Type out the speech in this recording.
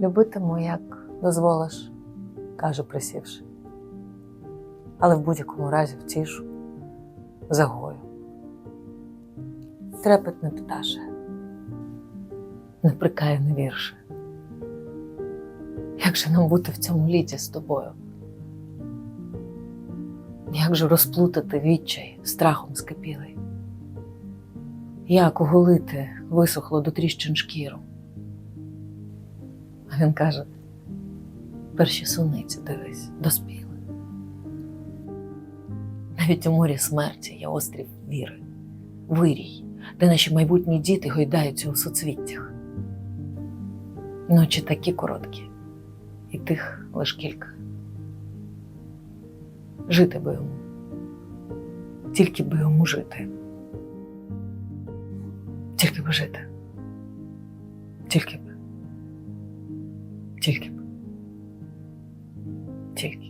Любитиму, як дозволиш, каже, присівши. Але в будь-якому разі втішу, загою. Трепет не пташе, не прикає не вірше. Як же нам бути в цьому літі з тобою? Як же розплутати відчай страхом скипілий? Як оголити висохло до тріщин шкіру? Він каже: перші суниці дивись, доспіли. Навіть у морі смерті є острів віри, вирій, де наші майбутні діти гойдаються у соцвіттях. Ночі такі короткі, і тих лиш кілька. Жити би йому, тільки би йому жити. Тільки би жити. Тільки б. Тільки б. Тільки.